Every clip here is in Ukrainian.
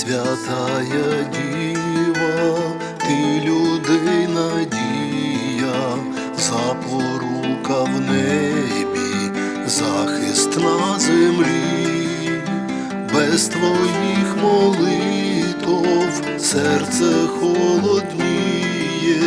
Пресвятая Діва, ти людей надія, запорука в небі, захист на землі, без твоїх молитов серце холодніє,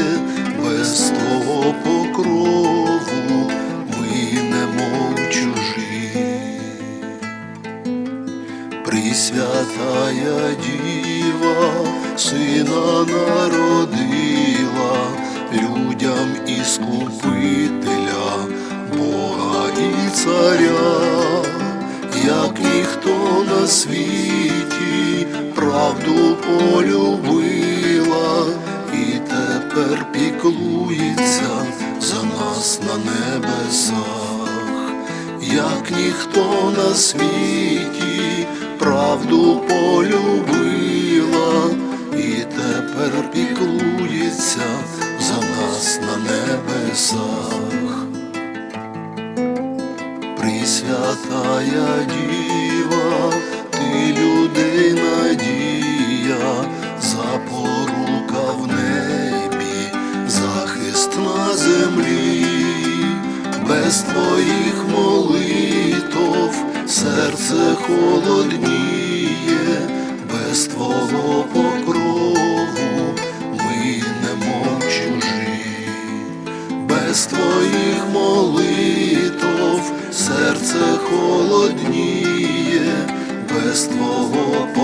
Пресвятая Діва, сина народила людям іскупителя, Бога і царя, як ніхто на світі правду полюбила, і тепер піклується за нас на небесах. Як ніхто на світі правду полюбила і тепер піклується за нас на небесах. Пресвятая Діва, ти людей надія, запорука в небі, захист на землі, без твоїх молитов серце холодніє, без твого покрову ми немов чужі. Без твоїх молитов серце холодніє, без твого покрову